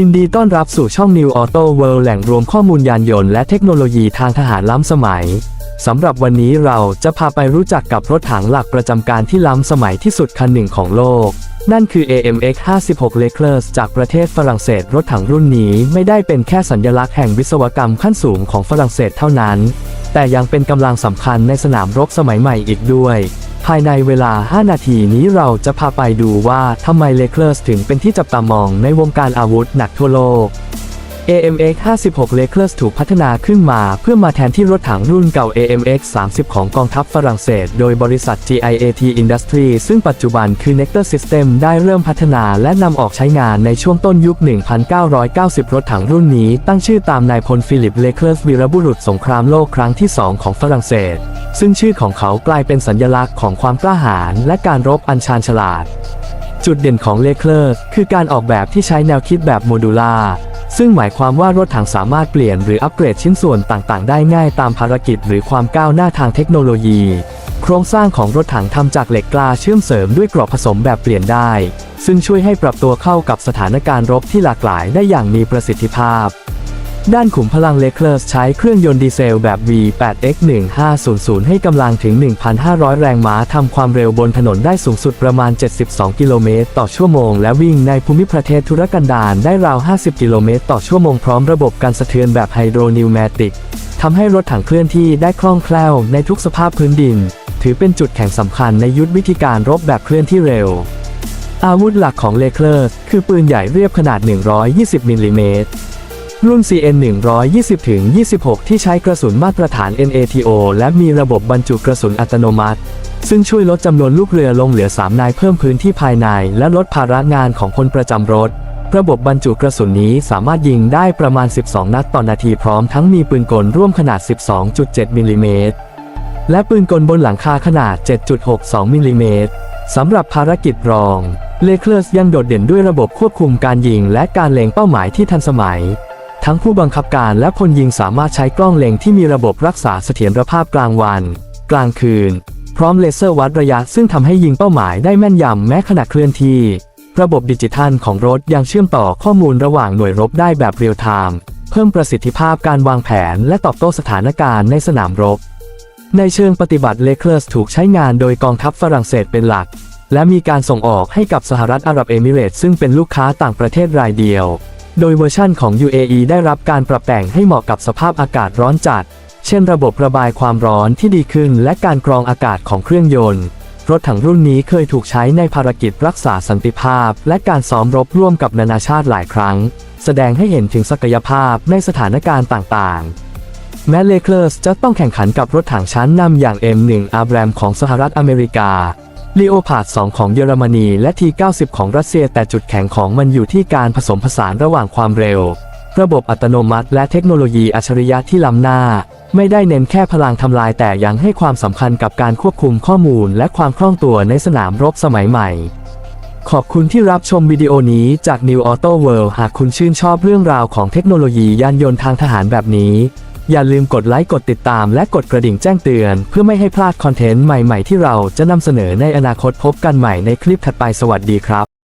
ยินดีต้อนรับสู่ช่อง New Auto World แหล่งรวมข้อมูลยานยนต์และเทคโนโลยีทางทหารล้ำสมัย สำหรับวันนี้เราจะพาไปรู้จักกับรถถังหลักประจำการที่ล้ำสมัยที่สุดคันหนึ่งของโลก นั่นคือ AMX 56 Leclerc จากประเทศฝรั่งเศสรถถังรุ่นนี้ไม่ได้เป็นแค่สัญลักษณ์แห่งวิศวกรรมขั้นสูงของฝรั่งเศสเท่านั้น แต่ยังเป็นกำลังสำคัญในสนามรบสมัยใหม่อีกด้วย ภายในเวลา 5 นาทีนี้เราจะพาไปดูว่าทำไมเลเคอร์ถึงเป็นที่จับตามองในวงการอาวุธหนักทั่วโลก AMX 56 Leclerc ถูกพัฒนาขึ้นมาเพื่อมาแทนที่รถถังรุ่นเก่า AMX 30 ของกองทัพฝรั่งเศส โดยบริษัท GIAT Industry ซึ่งปัจจุบันคือ Nectar System ได้เริ่มพัฒนาและนำออกใช้งานในช่วงต้นยุค 1990 รถถังรุ่นนี้ตั้งชื่อตามนายพลฟิลิปเลเคอร์วีรบุรุษสงครามโลกครั้งที่ 2 ของฝรั่งเศส ซึ่งชื่อของเขากลายเป็นสัญลักษณ์ของความกล้าหาญและการรบอันชาญฉลาด จุดเด่นของเลเคอร์คือการออกแบบที่ใช้แนวคิดแบบโมดูล่า ซึ่งหมายความว่ารถถังสามารถเปลี่ยนหรืออัปเกรดชิ้นส่วนต่างๆ ได้ง่ายตามภารกิจหรือความก้าวหน้าทางเทคโนโลยี โครงสร้างของรถถังทำจากเหล็กกล้าเชื่อมเสริมด้วยกรอบผสมแบบเปลี่ยนได้ ซึ่งช่วยให้ปรับตัวเข้ากับสถานการณ์รบที่หลากหลายได้อย่างมีประสิทธิภาพ ด้านขุมพลังเลเคอร์ใช้เครื่องยนต์ดีเซลแบบ V8X1500 ให้กำลังถึง 1,500 แรงม้าทำความเร็วบนถนนได้สูงสุดประมาณ 72 กิโลเมตร ต่อชั่วโมง และวิ่งในภูมิประเทศธุรกันดารได้ราว 50 กิโลเมตร ต่อชั่วโมงพร้อมระบบการสะเทือนแบบไฮโดรนิวแมติกทำให้รถถังเคลื่อนที่ได้คล่องแคล่วในทุกสภาพพื้นดิน ถือเป็นจุดแข็งสำคัญในยุทธวิธีการรบแบบเคลื่อนที่เร็ว อาวุธหลักของเลเคอร์คือปืนใหญ่เรียบขนาด 120 มิลลิเมตร รุ่น CN 120-26 ที่ใช้กระสุนมาตรฐาน NATO และมีระบบบรรจุกระสุนอัตโนมัติ ซึ่งช่วยลดจำนวนลูกเรือลงเหลือ 3 นายเพิ่มพื้นที่ภายใน และลดภาระงานของคนประจำรถ ระบบบรรจุกระสุนนี้สามารถยิงได้ประมาณ 12 นัดต่อนนาทีพร้อมทั้งมีปืนกลร่วมขนาด 12.7 มิลลิเมตร และปืนกลบนหลังคาขนาด 7.62 มิลลิเมตรสำหรับภารกิจรอง เลเคอร์ยังโดดเด่นด้วยระบบควบคุมการยิงและการเล็งเป้าหมายที่ทันสมัย ทั้งผู้บังคับการและพลยิงสามารถใช้กล้องเล็งที่มีระบบรักษาเสถียรภาพกลางวัน กลางคืน พร้อมเลเซอร์วัดระยะซึ่งทำให้ยิงเป้าหมายได้แม่นยำแม้ขณะเคลื่อนที่ ระบบดิจิทัลของรถยังเชื่อมต่อข้อมูลระหว่างหน่วยรบได้แบบเรียลไทม์เพิ่มประสิทธิภาพการวางแผนและตอบโต้สถานการณ์ในสนามรบ ในเชิงปฏิบัติเลเคอร์สถูกใช้งานโดยกองทัพฝรั่งเศสเป็นหลัก และมีการส่งออกให้กับสหรัฐอาหรับเอมิเรตซึ่งเป็นลูกค้าต่างประเทศรายเดียว โดยเวอร์ชั่นของ UAE ได้รับการปรับแต่งให้เหมาะกับสภาพอากาศร้อนจัด เช่นระบบระบายความร้อนที่ดีขึ้น และการกรองอากาศของเครื่องยนต์ รถถังรุ่นนี้เคยถูกใช้ในภารกิจรักษาสันติภาพ และการซ้อมรบร่วมกับนานาชาติหลายครั้ง แสดงให้เห็นถึงศักยภาพในสถานการณ์ต่างๆแม้เลเคอร์สจะต้องแข่งขันกับรถถังชั้นนำอย่าง M1 a b r a m ของสหรัฐอเมริกา l ีโอพาด2ของเยอรมนีและ T90 ของรัสเซียแต่จุดแข็งของมันอยู่ที่การผสมผสานระหว่างความเร็ว ระบบอัตโนมัติและเทคโนโลยีอัจฉริยะที่ล้ำหน้า ไม่ได้เน้นแค่พลังทำลายแต่ยังให้ความสำคัญกับการควบคุมข้อมูลและความคล่องตัวในสนามรบสมัยใหม่ ขอบคุณที่รับชมวิดีโอนี้จาก New Auto World หากคุณชื่นชอบเรื่องราวของเทคโนโลยียานยนต์ทางทหารแบบนี้ อย่าลืมกดไลค์กดติดตามและกดกระดิ่งแจ้งเตือน เพื่อไม่ให้พลาดคอนเทนต์ใหม่ๆที่เราจะนำเสนอในอนาคตพบกันใหม่ในคลิปถัดไปสวัสดีครับ